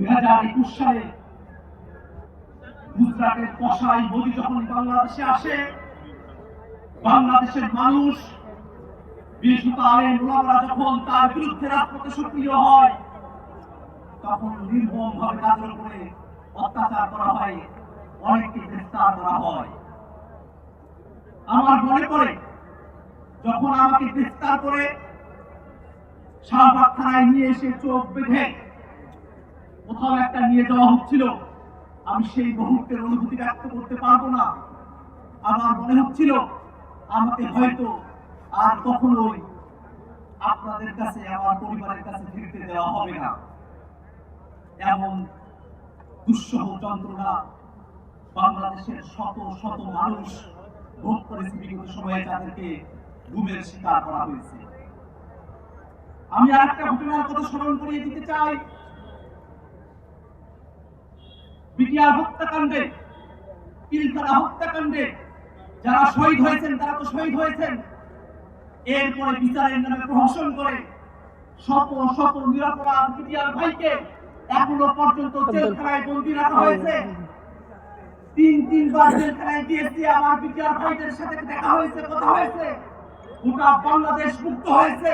একুশ সালে গুজরাটের কসাই মোদী যখন বাংলাদেশে আসে, বাংলাদেশের মানুষ যখন তার বিরুদ্ধে রাজপথে সক্রিয় হয়, তখন নির্মম ভাবে তাদের উপরে অত্যাচার করা হয়, অনেককে গ্রেফতার করা হয়। আমার মনে পড়ে, যখন আমাকে গ্রেফতার করে শাহবাগ থানায় নিয়ে এসে চোখ বেঁধে কোথাও একটা নিয়ে যাওয়া হচ্ছিল। আমি সেই মুহূর্তের অনুভূতি ব্যক্ত করতে পারব না। আমার মনে হচ্ছিল, আমাকে হয়তো আর কখনোই আপনাদের কাছে, আমার পরিবারের কাছে ফিরতে দেওয়া হবে না। এমন দুঃসহ যন্ত্রণা বাংলাদেশের শত শত মানুষ ভোগ করেছে বিগত সময়ে তাদেরকে ঘুমের শিকার করা হয়েছে। আমি আর একটা ঘটনার কথা স্মরণ করিয়ে দিতে চাই। বিটিআর হত্যাকাণ্ডে পিলখানা হত্যাকাণ্ডে যারা শহীদ হয়েছেন, তারা তো শহীদ হয়েছেন। এরপরে বিচারের নামে প্রহসন করে শত শত নিরাপরাধ বিটিআর ভাইকে এখনও পর্যন্ত জেলখানায় বন্দী রাখা হয়েছে। তিন, তিনবার জেলখানায় গিয়েছি, আমার বিটিআর ভাইদের সাথে দেখা হয়েছে, কথা হয়েছে। গোটা বাংলাদেশ মুক্ত হয়েছে।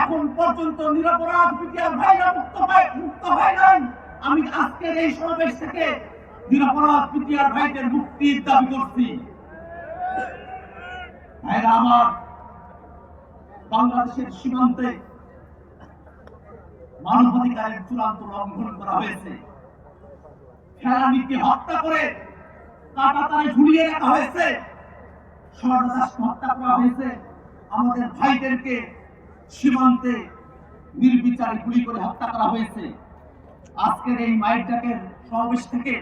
এখন পর্যন্ত নিরাপরাধ বিটিআর ভাইরা মুক্ত হয় মুক্ত হয় নাই আমি আজকের এই সমাবেশ থেকে নিরাপরাধ বিটিআর ভাইদের মুক্তির দাবি করছি। ভাইরা আমার বাংলাদেশের সীমান্তে মানবাধিকারের চূড়ান্ত লঙ্ঘন করা হয়েছে। খেলানিকে হত্যা করে কাটাতারে ঝুলিয়ে রাখা হয়েছে। স্বর্ণদাসকে হত্যা করা হয়েছে। আমাদের ভাইদেরকে সীমান্তে নির্বিচারে গুলি করে হত্যা করা হয়েছে। আজকের এই মায়ের ডাকের সমাবেশ থেকে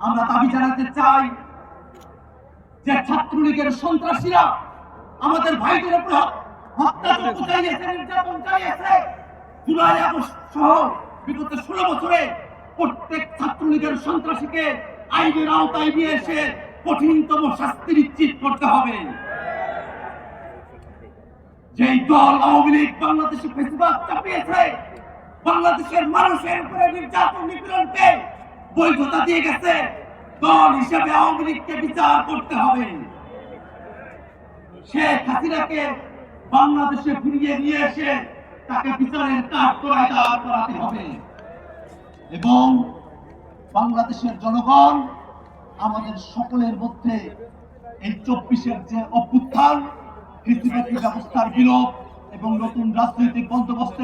আমরা দাবি জানাতে চাই যে ছাত্রলীগের সন্ত্রাসীরা আমাদের ভাইদের উপর হত্যাযজ্ঞ চালিয়েছে, নির্যাতন চালিয়েছে। জুলাই আগস্ট সহ বিগত ষোলো বছরে প্রত্যেক ছাত্রলীগের সন্ত্রাসীকে আইনের আওতায় নিয়ে এসে কঠিনতম শাস্তি নিশ্চিত করতে হবে। যেই দল আওয়ামী লীগ বাংলাদেশে ফেসিবাদ চাপিয়েছে বাংলাদেশের মানুষের উপরে নির্যাতন নিপীড়নকে বৈধতা দিয়ে গেছে। দল হিসেবে আওয়ামী লীগকে বিচার করতে হবে। শেখ হাসিনাকে বাংলাদেশে ফিরিয়ে নিয়ে এসে তাকে বিচারের কাজ করায় দাঁড় করাতে হবে। এবং বাংলাদেশের জনগণ, আমাদের সকলের মধ্যে এই চব্বিশের যে অভ্যুত্থান কৃষিভিত্তিক ব্যবস্থার বিলোপ এবং নতুন রাজনৈতিক বন্দোবস্তের